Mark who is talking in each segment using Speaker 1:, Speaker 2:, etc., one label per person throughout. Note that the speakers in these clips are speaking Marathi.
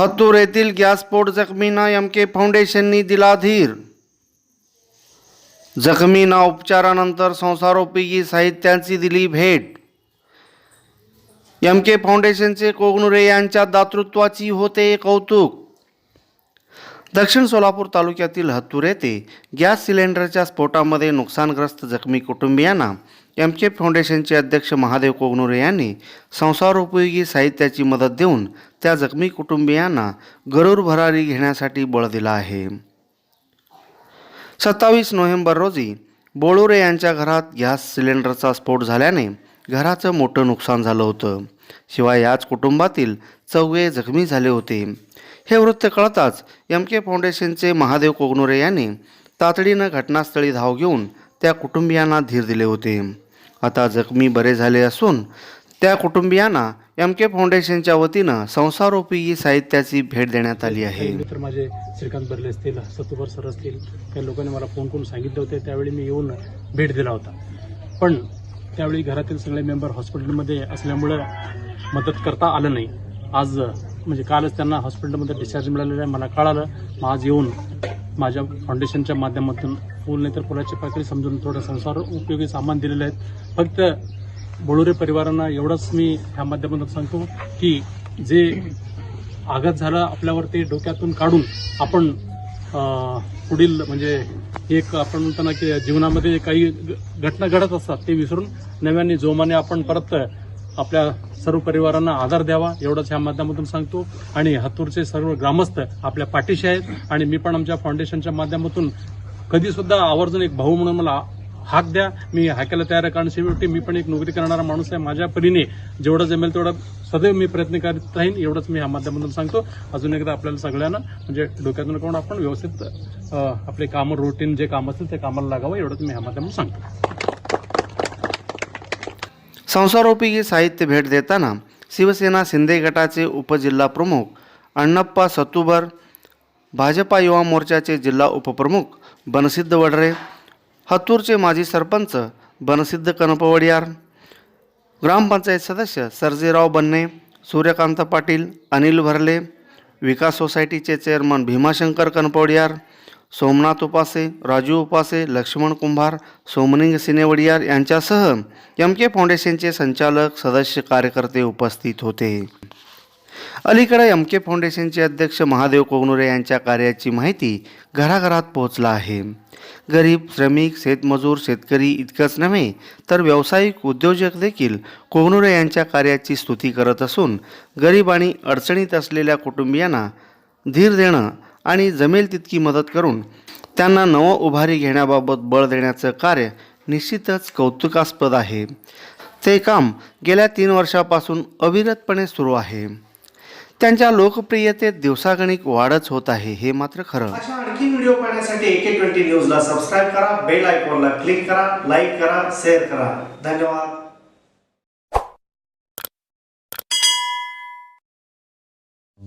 Speaker 1: हत्तूर येथील गॅसस्फोट जखमींना एम के फाउंडेशननी दिला धीर. जखमींना उपचारानंतर संसारोपयोगी साहित्यांची दिली भेट. एम के फाउंडेशनचे कोगनुरे यांच्या दातृत्वाची होते कौतुक. दक्षिण सोलापूर तालुक्यातील हत्तूर येथे गॅस सिलेंडरच्या स्फोटामध्ये नुकसानग्रस्त जखमी कुटुंबियांना एम के फाउंडेशनचे अध्यक्ष महादेव कोगनुरे यांनी संसारोपयोगी साहित्याची मदत देऊन त्या जखमी कुटुंबियांना गरुर भरारी घेण्यासाठी बळ दिला आहे. सत्तावीस नोव्हेंबर रोजी बोळुरे यांच्या घरात गॅस सिलेंडरचा स्फोट झाल्याने घराचं मोठं नुकसान झालं होतं. शिवाय याच कुटुंबातील चौघे जखमी झाले होते. हे वृत्त कळताच एम के फाउंडेशनचे महादेव कोगनुरे यांनी तातडीनं घटनास्थळी धाव घेऊन त्या कुटुंबियांना धीर दिले होते. आता जखमी बरे झाले असून त्या कुटुंबियांना एम के फाउंडेशनच्या वतीनं संसारोपयोगी साहित्याची भेट देण्यात आली आहे.
Speaker 2: मित्र माझे श्रीकांत बर्ले असतील सतुबर सर असतील त्या लोकांनी मला फोन करून सांगितले होते त्यावेळी मी येऊन भेट दिला होता. पण त्यावेळी घरातील सगळे मेंबर हॉस्पिटलमध्ये असल्यामुळं मदत करता आलं नाही. आज म्हणजे कालच त्यांना हॉस्पिटलमध्ये डिस्चार्ज मिळालेला आहे. मला कळालं. मग आज येऊन माझ्या फाउंडेशनच्या माध्यमातून फुल नाही तर फुलाची पाकळी समजून थोडं संसार उपयोगी सामान दिलेलं आहेत फक्त बोळुरे परिवारांना एवढंच मी ह्या माध्यमातून सांगतो की जे आघात झाला आपल्यावर ते डोक्यातून काढून आपण पुढील म्हणजे एक आपण म्हणतो ना की जीवनामध्ये काही घटना घडत असतात ते विसरून नव्याने जोमाने आपण परत आपल्या सर्व परिवारांना आधार द्यावा एवढंच ह्या माध्यमातून सांगतो. आणि हातूरचे सर्व ग्रामस्थ आपल्या पाठीशी आहेत. आणि मी पण आमच्या फाउंडेशनच्या माध्यमातून कधी सुद्धा आवर्जून एक भाऊ म्हणून मला हाक द्या. मी हाकायला तयार आहे. कारण शेवटी मी पण एक नोकरी करणारा माणूस आहे. माझ्या परीने जेवढं जमेल तेवढं सदैव मी प्रयत्न करीत राहीन एवढंच मी ह्या माध्यमातून सांगतो. अजून एकदा आपल्याला सगळ्यांना म्हणजे डोक्यातून काढून आपण व्यवस्थित आपले कामं रुटीन जे काम असतील ते कामाला लागावं एवढंच मी ह्या माध्यमातून सांगतो.
Speaker 1: संसारोपयोगी साहित्य भेट देताना शिवसेना शिंदे गटाचे उपजिल्हा प्रमुख अण्णप्पा सत्तूबर भाजपा युवा मोर्चाचे जिल्हा उपप्रमुख बनसिद्ध वडरे हत्तूरचे माजी सरपंच बनसिद्ध कनपवडियार ग्रामपंचायत सदस्य सर्जेराव बन्ने सूर्यकांत पाटील अनिल भरले विकास सोसायटीचे चेअरमन भीमाशंकर कनपवडियार सोमनाथ उपासे राजू उपासे लक्ष्मण कुंभार सोमनिंग सिनेवडियार यांच्यासह एम के फाउंडेशनचे संचालक सदस्य कार्यकर्ते उपस्थित होते. अलीकडे एम के फाउंडेशनचे अध्यक्ष महादेव कोगनुरे यांच्या कार्याची माहिती घराघरात पोहोचला आहे. गरीब श्रमिक शेतमजूर शेतकरी इतकंच नव्हे तर व्यावसायिक उद्योजक देखील कोगनुरे यांच्या कार्याची स्तुती करत असून गरीब आणि अडचणीत असलेल्या कुटुंबियांना धीर देणं आणि जमेल तितकी मदत करून त्यांना नवं उभारी घेण्याबाबत बळ देण्याचं कार्य निश्चितच कौतुकास्पद आहे. ते काम गेल्या तीन वर्षापासून अविरतपणे सुरू आहे. त्यांच्या लोकप्रियतेत दिवसागणिक वाढच होत आहे हे मात्र खरं.
Speaker 3: अशा आणखी व्हिडिओ पाहण्यासाठी एके ट्वेंटी न्यूजला सबस्क्राईब करा बेल आयकॉनला क्लिक करा लाईक करा शेअर करा. धन्यवाद.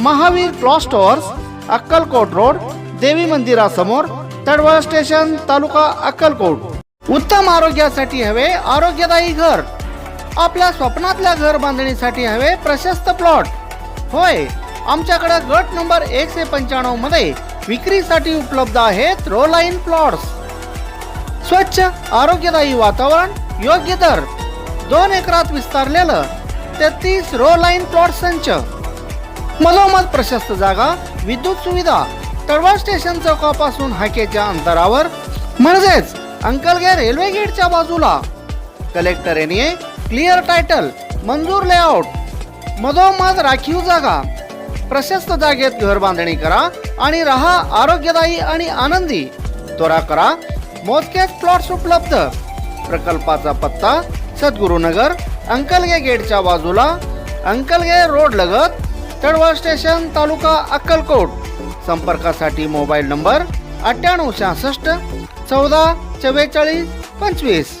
Speaker 1: Mahavir cloth stores Akkalkot road देवी मंदिरासमोर तडवळ स्टेशन तालुका अक्कलकोट. उत्तम आरोग्यासाठी हवे आरोग्यदायी घर. आपल्या स्वप्नातल्या घर बांधणीसाठी हवे प्रशस्त प्लॉट. होय आमच्याकडे गट नंबर एकशे पंच्याण्णवमध्ये विक्रीसाठी उपलब्ध आहेत रो लाईन प्लॉट्स. स्वच्छ आरोग्यदायी वातावरण योग्य दर. दोन एकरात विस्तारलेलं तेहतीस रो लाईन प्लॉट संच. मनोमत प्रशस्त जागा विद्युत सुविधा तळवा स्टेशन चौकापासून हाकेच्या अंतरावर म्हणजेच अंकलगे रेल्वे गेटच्या बाजूला. कलेक्टर यांनी क्लिअर टायटल मंजूर लेआउट मधोमध राखीव जागा. प्रशस्त जागेत घर बांधणी करा आणि राहा आरोग्यदायी आणि आनंदी. त्वरा करा मोजकेच प्लॉट्स उपलब्ध. प्रकल्पाचा पत्ता सद्गुरुनगर अंकलगे गेटच्या बाजूला अंकलगे रोड लगत तळवळ स्टेशन तालुका अक्कलकोट. संपर्कासाठी मोबाईल नंबर अठ्ठ्याण्णव सहासष्ट चौदा चव्वेचाळीस पंचवीस.